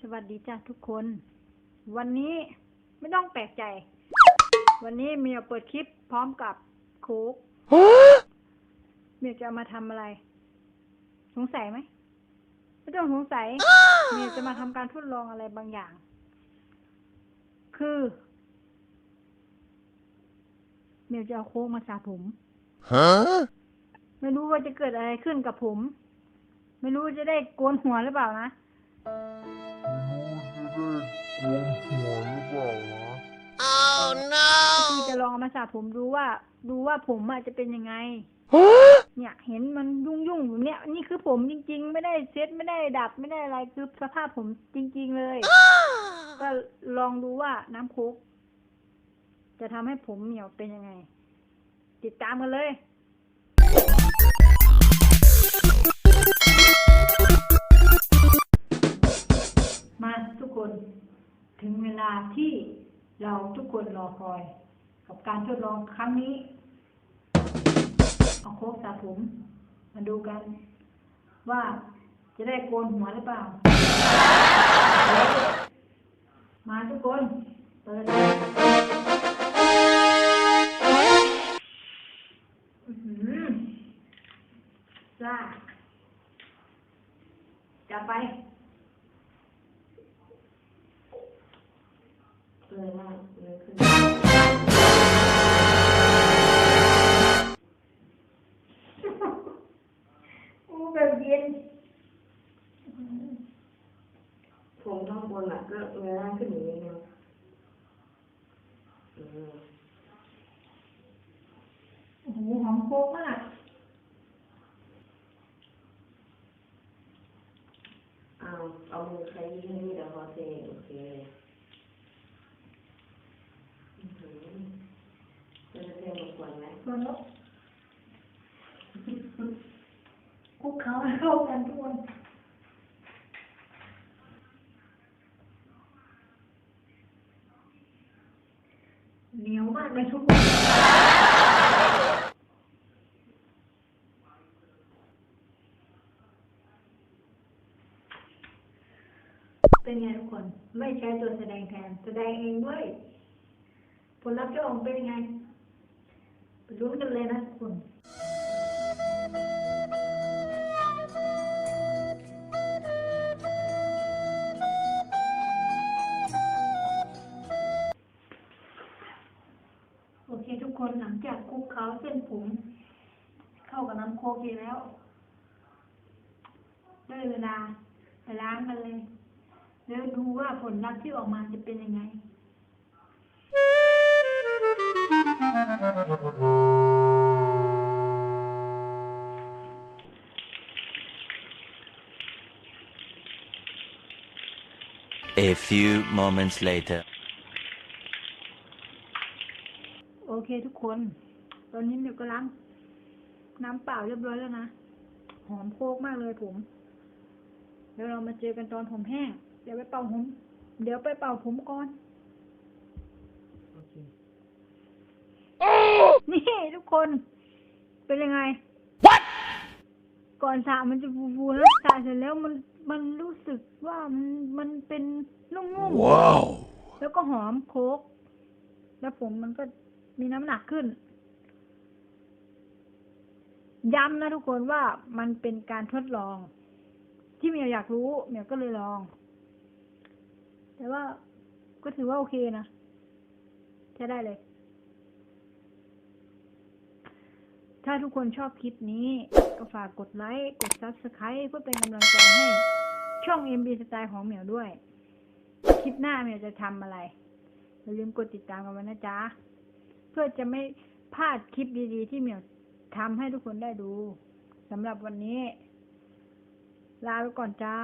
สวัสดีจ้าทุกคน วันนี้ไม่ต้องแปลกใจ วันนี้เมียเปิดคลิปพร้อมกับโค้กเมียจะเอามาทำอะไร สงสัยไหมไม่ต้องสงสัยเมียจะมาทำการทดลองอะไรบางอย่าง คือเมียจะเอาโค้กมาสระผม Huh? ไม่รู้ว่าจะเกิดอะไรขึ้นกับผม ไม่รู้จะได้โกนหัวหรือเปล่าจะ ได้โกนหัวหรือเปล่านะ Oh คือ no! จะลองเอามาสระผมดูว่า ดูว่าผมอะจะเป็นยังไง Huh? เนี่ยเห็นมันยุ่งยุ่งๆอยู่เนี่ย นี่คือผมจริง ๆ ไม่ได้เซ็ตไม่ได้ดัดไม่ได้อะไรคือสภาพผมจริง ๆ เลย ก็ลองดูว่าน้ำโคุก จะทำให้ผมเหนียวเป็นยังไง ติดตามกันเลย คน ถึงเวลาที่เราทุกคนรอคอย กับการทดลองครั้งนี้ เอาโคกสระผมมาดูกัน ว่าจะได้โกนหัวหรือเปล่า มาทุกคนเปิดเลยอื้อหือซ่าจะไป เย็นผมข้างบนอะก็เงยหน้าขึ้นอย่างนี้นะอืมโอ้โหหอมโคกมากเอาเอามือใช้ที่นี่เดี๋ยวพอเทโอเคอื้อหือจะเทหมดก่อนไหมส่วนลบ คุกเขาเข้ากันทุกคนเหนียวมากเลยทุกคนเป็นไงทุกคน ไม่ใช้ตัวแสดงแทน แสดงเองด้วย ผลลัพธ์จะออกมาเป็นยังไง ไปลุ้นกันเลยนะทุกคน เคทุกคนหลังจากคลุกเคล้าเส้นผม เข้ากับน้ำโคกีแล้ว ได้เวลาไปล้างกันเลย แล้วดูว่าผลลัพธ์ที่ออกมาจะเป็นยังไง A few moments later. โอ เคทุกคน ตอนนี้เดี๋ยวก็ล้างน้ำเปล่าเรียบร้อยแล้วนะ หอมโคกมากเลยผมเดี๋ยวเรามาเจอกันตอนผมแห้ง เดี๋ยวไปเป่าผม เดี๋ยวไปเป่าผมก่อนโอเคนี่ทุกคน เป็นยังไงก่อนสระมันจะฟูๆนะสระเสร็จแล้วมันมันรู้สึกว่ามันมันเป็นนุ่มๆ Wow! แล้วก็หอมโคก แล้วผมมันก็ มีน้ำหนักขึ้น ย้ำนะทุกคนว่ามันเป็นการทดลอง ที่เมียอยากรู้เมียก็เลยลอง แต่ว่าก็ถือว่าโอเคนะใช้ได้เลย ถ้าทุกคนชอบคลิปนี้ ก็ฝากกดไลค์ กด Subscribe เพื่อเป็นกำลังใจให้ช่อง MB สไตล์ของเหมียวด้วย คลิปหน้าเหมียวจะทำอะไรอย่าลืมกดติดตามกันไว้นะจ๊ะ พื่อจะไม่พลาดคลิปดีๆ ที่เหมียวทำให้ทุกคนได้ดูสำหรับวันนี้ ลาไปก่อนจ้า